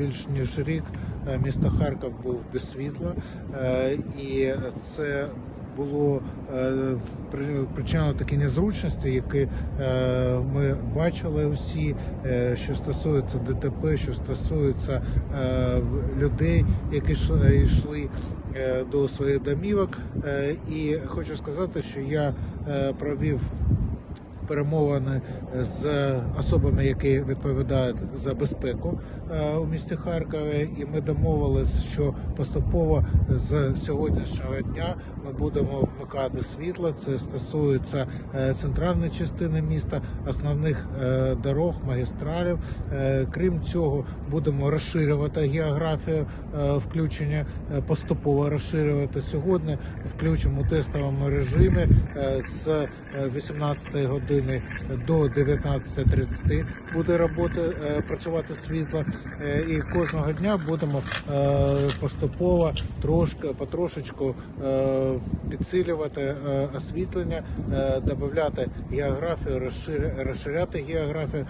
більш ніж рік е, місто Харків був без світла, е, і це було е, такі незручності, які ми бачили усі, що стосується ДТП, що стосується людей, які йшли- до своїх домівок. І хочу сказати, що я провів перемовини з особами, які відповідають за безпеку е, у місті Харкові, і ми домовились, що поступово з сьогоднішнього дня ми будемо вмикати світло. Це стосується е, центральної частини міста, основних е, дорог, магістралів. Крім цього, будемо розширювати географію включення, поступово розширювати сьогодні. Включимо тестовому режимі з е, 18 години до 19.30 буде роботи, е, працювати світло. Е, І кожного дня будемо е, поступово трошки потрошечку підсилювати освітлення, додати географію, розширяти географію.